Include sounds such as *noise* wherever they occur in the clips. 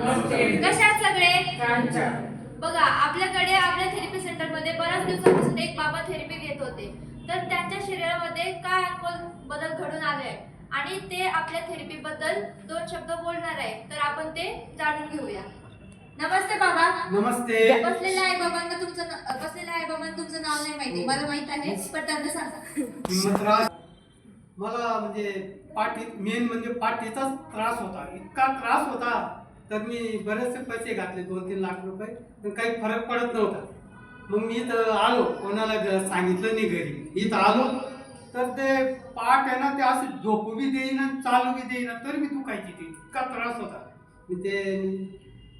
कशात सगळे? बघा आपल्याकडे आपल्या थेरपी सेंटरमध्ये बऱ्याच दिवसापासून एक बाबा थेरपी घेत होते. तर त्यांच्या शरीरामध्ये काय अनमोल बदल घडून आले आणि ते आपल्या थेरपी बद्दल दोन शब्द बोलणार आहे. तर आपण ते जाणून घेऊया. नमस्ते बाबा. नमस्ते. बसलेल्या आई बाबांना तुमचं बसलेल्या आई बाबांना तुमचं नाव नाही माहिती. मला माहीत आहे पण त्यांना सांगा. मला म्हणजे पाठी मेन म्हणजे पाठीचाच त्रास होता. इतका त्रास होता. तर मी बरेचसे पैसे घातले दोन तीन लाख रुपये. पण काही फरक पडत नव्हता. मग मी इथं आलो. कोणाला सांगितलं नाही घरी. इथं आलो. तर ते पाठ आहे ना ते असं झोपू बी देईना चालू बी देईना. तरी मी दुखायची ती. इतका त्रास होता. मी ते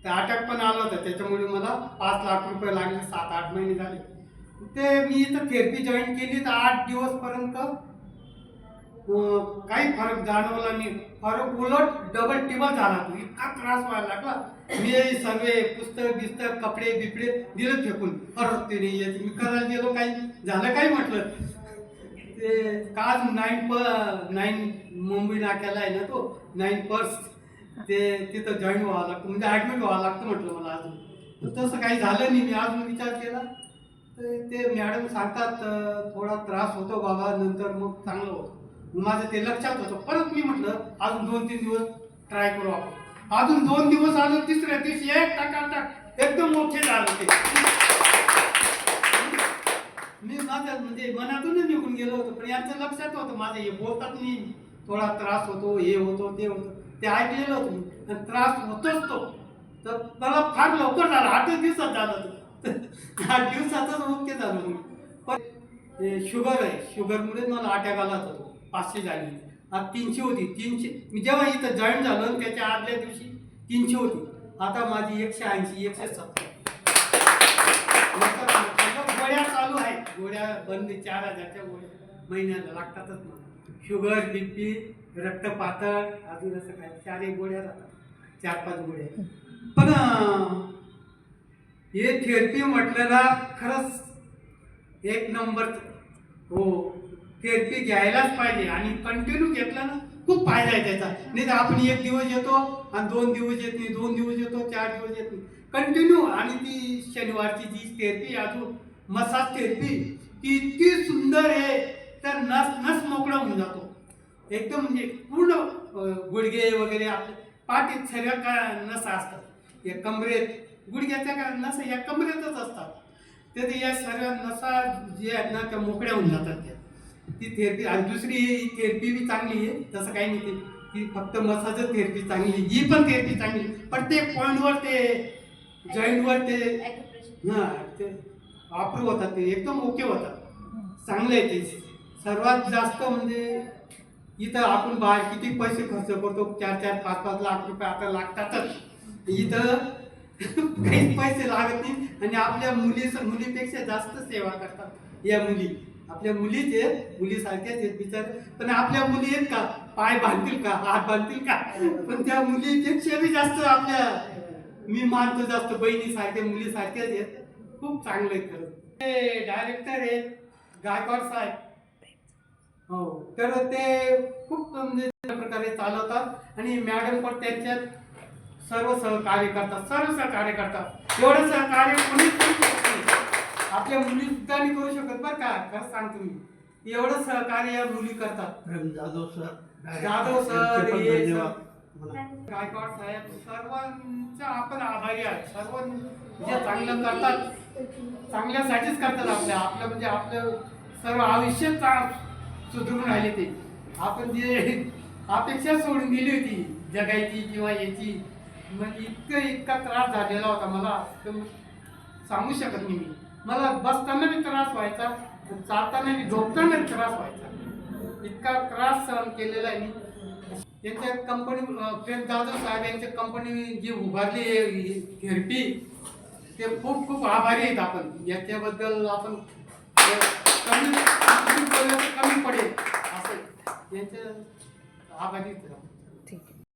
ते अटॅक पण आला होता. त्याच्यामुळे मला पाच लाख रुपये लागले. सात आठ महिने झाले. ते मी इथं थेरपी जॉईन केली. तर आठ दिवसपर्यंत काही फरक जाणवला नाही. फरक उलट डबल टिबल झाला तो. इतका त्रास व्हायला लागला. मी सर्वे पुस्तक बिस्तक कपडे बिपडे दिलं फेकून. फरक ते नाही येत मी करायला गेलो काही झालं काय म्हटलं? ते काज नाईन प नाईन मुंबई नाक्याला आहे ना तो नाईन पर्स ते तिथं जॉईन व्हावं लागतं. म्हणजे ॲडमिट व्हावं लागतं म्हटलं मला अजून. तर तसं काही झालं नाही. मी अजून विचार केला. तर ते मॅडम सांगतात थोडा त्रास होतो बाबा नंतर मग चांगलं होतं. माझं ते लक्षात होतं. परत मी म्हटलं अजून दोन तीन दिवस ट्राय करू आपण. अजून दोन दिवस आलो तिसऱ्या दिवशी एक टाका टाक एकदम मोठे झालं ते. मी माझ्या म्हणजे मनातूनच निघून गेलो होतो पण यांचं लक्षात होतं माझं हे बोलतात नाही. थोडा त्रास होतो हे होतो ते होतं. ते ऐकलेलं होतं मी. आणि त्रास होतोच तो. तर मला फार लवकर झाला. आठच दिवसात झालं तो आठ दिवसातच ओके झालं मी पण शुगर आहे. शुगरमुळे मला अटॅक आला होता तो. पाचशे झाली आता तीनशे होती. तीनशे मी जेव्हा इथं जॉईन झालो त्याच्या आदल्या दिवशी तीनशे होती. आता माझी एकशे ऐंशी एकशे सत्तर. गोळ्या चालू आहेत. गोळ्या बंद चार हजारच्या गोळ्या. महिन्याला लागतातच मला शुगर बीपी रक्त पातळ अजून असं काय चार एक गोळ्या राहतात. चार पाच गोळ्या. पण अं, हे थेरपी म्हटलं ना खरंच एक नंबर हो. थेरपी घ्यायलाच पाहिजे. आणि कंटिन्यू घेतला ना खूप फायदा आहे त्याचा. नाही तर आपण एक दिवस येतो आणि दोन दिवस येत नाही दोन दिवस येतो चार दिवस येत नाही. कंटिन्यू आणि ती शनिवारची जी थेरपी अजून मसाज थेरपी ती इतकी सुंदर आहे तर नस नस मोकळा होऊन जातो. एकदम म्हणजे पूर्ण गुडघे वगैरे आपले पाठीत सर्व का नसा असतात. या कमरेत गुडघ्याच्या का नसा या कमरेतच असतात. तर ते या सर्व नसा जे आहेत ना त्या मोकळ्या होऊन जातात त्या. ती थेरपी आणि दुसरी ही थेरपी बी चांगली आहे तसं काही नाही ती. ती फक्त मसाज थेरपी चांगली आहे. ही पण थेरपी चांगली आहे. प्रत्येक पॉईंटवर ते जॉईंटवर ते हां हा ते वापरू होतात ते. एकदम ओके होतात. चांगले आहे ते. सर्वात जास्त म्हणजे इथं आपण बाहेर किती पैसे खर्च करतो? चार चार पाच पाच लाख रुपये आता लागतातच. इथं *laughs* काहीच पैसे लागत नाही. आणि आपल्या मुली मुलीपेक्षा जास्त सेवा करतात या मुली. आपल्या मुलीच आहेत मुलीसारख्याच आहेत बिचार. पण आपल्या मुली आहेत का? पाय बांधतील का? हात बांधतील का? पण त्या मुलीपेक्षा बी जास्त आपल्या मी मानतो जास्त बहिणी मुलीसारख्याच मुली सारख्याच आहेत. खूप चांगले आहेत खरं. ते डायरेक्टर आहेत गायकवाड साहेब. हो तर ते खूप म्हणजे प्रकारे चालवतात. आणि मॅडम पण त्यांच्यात सर्व सहकार्य करतात सर्व सहकार्य करतात. एवढं सहकार्य कोणीच करू आपल्या मुली सुद्धा नाही करू शकत बरं का. खरं सांगतो मी. एवढं सहकार्य या मुली करतात. जाधव सर जाधव सर हे सर. गायकवाड साहेब सर्वांचा आपण आभारी आहे सर्व जे चांगलं करतात चांगल्यासाठीच करतात आपल्या. आपलं म्हणजे आपलं सर्व आयुष्य चा- सुधरून राहिले ते. आपण जे अपेक्षा सोडून दिली होती जगायची किंवा याची मग इतकं इतका त्रास झालेला होता मला. एकदम सांगू शकत नाही मी. मला बसताना बी त्रास व्हायचा चालताना बी झोपताना बी त्रास व्हायचा. इतका त्रास सहन केलेला आहे मी. यांच्या कंपनी प्रेम जाधव साहेब यांच्या कंपनी जी उभारली आहे ते खूप खूप आभारी आहेत आपण. याच्याबद्दल आपण कमी कमी पडेल असं. यांच्या आभारी आहेत.